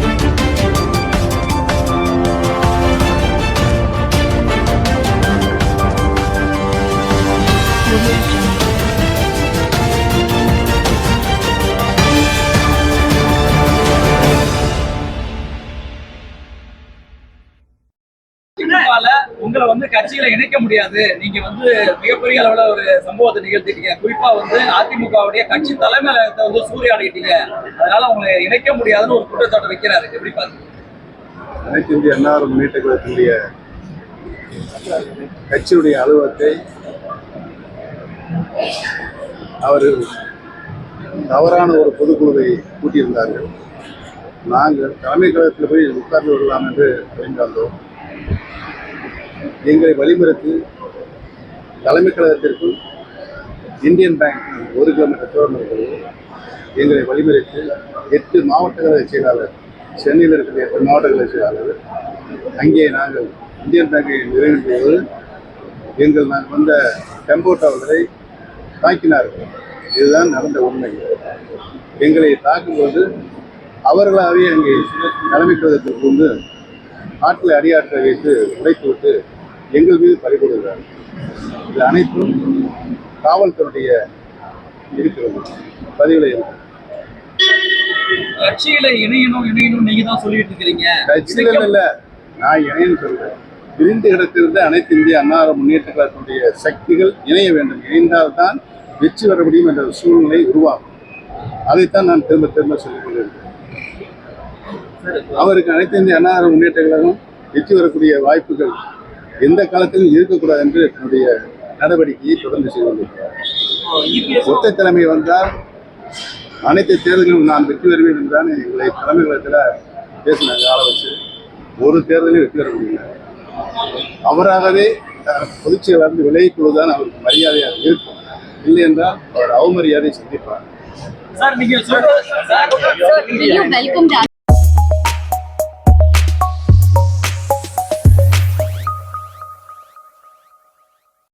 Thank you. உங்களை வந்து கட்சியில இணைக்க முடியாது. நீங்க வந்து மிகப்பெரிய அளவுல ஒரு சம்பவத்தை நிகழ்த்திட்டீங்க. குறிப்பா வந்து அதிமுகவுடைய கட்சி தலைமையகத்தை வந்து சூறையாடிட்டீங்க. அதனால உங்களை இணைக்க முடியாதுன்னு ஒரு குற்றச்சாட்டு வைக்கிறாரு. எப்படி பாருங்க அனைத்து இந்திய அன்னார முன்னேற்ற கட்சியுடைய அலுவலகத்தை அவர் தவறான ஒரு பொதுக்குழுவை கூட்டியிருந்தார்கள். நாங்கள் தலைமை கழகத்தில் போய் உட்கார்ந்து விடலாம் என்று அறிந்தாந்தோம் எங்களை வழிமுறைத்து தலைமை கழகத்திற்கும் இந்தியன் பேங்க் ஒரு கிலோமீட்டர் தூரம் இருக்கிறது. எங்களை வழிமுறைத்து எட்டு மாவட்ட செயலாளர் சென்னையில் இருக்கிற எட்டு மாவட்ட செயலாளர் அங்கே நாங்கள் இந்தியன் பேங்கை நிறைவேற்றியது எங்கள் நாங்கள் வந்த டெம்போ டவர்களை தாக்கினார்கள் இதுதான் நடந்த உண்மை. எங்களை தாக்கும்போது அவர்களாகவே அங்கே தலைமை கழகத்திற்கு வந்து ஆற்றில் அடியாற்ற வைத்து உடைத்து விட்டு எங்கள் மீது பறிகொடுக்கிறார்கள் இது அனைத்தும் காவல்துறையுடைய இருக்கிறது. பதிவில் இருக்கிறது கட்சியில இணையணும் இணையணும் நீங்க தான் சொல்லிட்டு இருக்கிறீங்க. கட்சியில் இல்ல நான் இணையன்னு சொல்றேன். பிரிந்து கிடத்திருந்த அனைத்து இந்திய அன்னார முன்னேற்ற கழகத்தினுடைய சக்திகள் இணைய வேண்டும். இணைந்தால்தான் வெற்றி பெற முடியும் என்ற சூழ்நிலை உருவாகும். அதைத்தான் நான் திரும்ப திரும்ப சொல்லிக் கொண்டிருக்கிறேன். அவருக்கு அனைத்து இந்திய அன்னார முன்னேற்ற கழகம் வெற்றி பெறக்கூடிய வாய்ப்புகள் எந்த காலத்திலும் இருக்கக்கூடாது என்று என்னுடைய நடவடிக்கையை தொடர்ந்து செய்து கொண்டிருக்கிறார். ஒத்த தலைமை வந்தால் அனைத்து தேர்தலிலும் நான் வெற்றி பெறுவேன் என்றுதான் எங்களை தலைமை கழகத்தில் பேசினாங்க ஆள வச்சு. ஒரு தேர்தலையும் வெற்றி பெற முடியல. அவராகவே பொதுச் செயலாளர் விலகிக் கொள்வதுதான் அவருக்கு மரியாதையாக இருக்கும். இல்லை என்றால் அவர் அவமரியாதை சந்திப்பார். சார் நீங்க